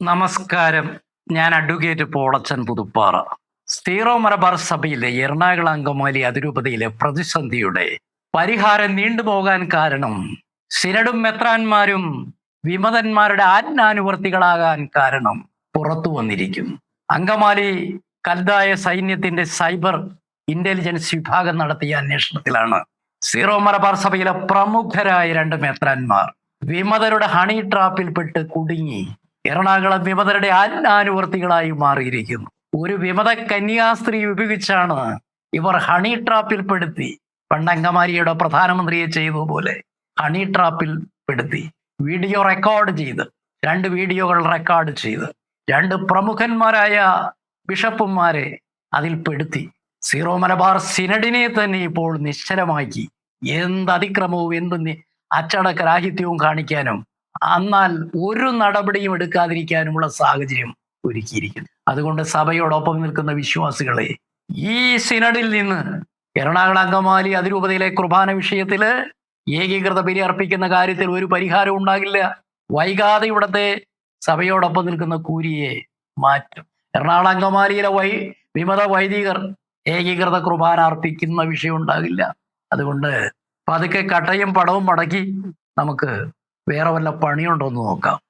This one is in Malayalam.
നമസ്കാരം. ഞാൻ അഡ്വക്കേറ്റ് പോളച്ചൻ പുതുപ്പാറ. സീറോ മലബാർ സഭയിലെ എറണാകുളം അങ്കമാലി അതിരൂപതയിലെ പ്രതിസന്ധിയുടെ പരിഹാരം നീണ്ടുപോകാൻ കാരണം സിനഡും മെത്രാന്മാരും വിമതന്മാരുടെ ആജ്ഞാനുവർത്തികളാകാൻ കാരണം പുറത്തു വന്നിരിക്കുന്നു അങ്കമാലി കൽതായ സൈന്യത്തിന്റെ സൈബർ ഇന്റലിജൻസ് വിഭാഗം നടത്തിയ അന്വേഷണത്തിലാണ് സീറോ മലബാർ സഭയിലെ പ്രമുഖരായ രണ്ട് മെത്രാന്മാർ വിമതരുടെ ഹണി ട്രാപ്പിൽപ്പെട്ട് കുടുങ്ങി എറണാകുളം വിമതരുടെ ആജ്ഞാനുവർത്തികളായി മാറിയിരിക്കുന്നു. ഒരു വിമത കന്യാസ്ത്രീ ഉപയോഗിച്ചാണ് ഇവർ ഹണി ട്രാപ്പിൽ പെടുത്തി. പണ്ടങ്കമാരിയുടെ പ്രധാനമന്ത്രിയെ ചെയ്തതുപോലെ ഹണി ട്രാപ്പിൽ പെടുത്തി. വീഡിയോ റെക്കോർഡ് ചെയ്ത് രണ്ട് വീഡിയോകൾ റെക്കോർഡ് ചെയ്ത് രണ്ട് പ്രമുഖന്മാരായ ബിഷപ്പുമാരെ അതിൽ പെടുത്തി. സീറോ മലബാർ സിനഡിനെ തന്നെ ഇപ്പോൾ നിശ്ചലമാക്കി. എന്ത് അതിക്രമവും എന്ത് അച്ചടക്കരാഹിത്യവും കാണിക്കാനും എന്നാൽ ഒരു നടപടിയും എടുക്കാതിരിക്കാനുമുള്ള സാഹചര്യം ഒരുക്കിയിരിക്കുന്നു. അതുകൊണ്ട് സഭയോടൊപ്പം നിൽക്കുന്ന വിശ്വാസികളെ ഈ സിനഡിൽ നിന്ന് എറണാകുളം അങ്കമാലി അതിരൂപതയിലെ കുർബാന വിഷയത്തിൽ ഏകീകൃത ബലി അർപ്പിക്കുന്ന കാര്യത്തിൽ ഒരു പരിഹാരം ഉണ്ടാകില്ല. വൈകാതെ ഇവിടത്തെ സഭയോടൊപ്പം നിൽക്കുന്ന കൂരിയെ മാറ്റും. എറണാകുളം അങ്കമാലിയിലെ വൈ വിമത വൈദികർ ഏകീകൃത കുർബാന അർപ്പിക്കുന്ന വിഷയം ഉണ്ടാകില്ല. അതുകൊണ്ട് പതുക്കെ കട്ടയും പടവും മടക്കി നമുക്ക് വേറെ വല്ല പണിയുണ്ടോ എന്ന് നോക്കാം.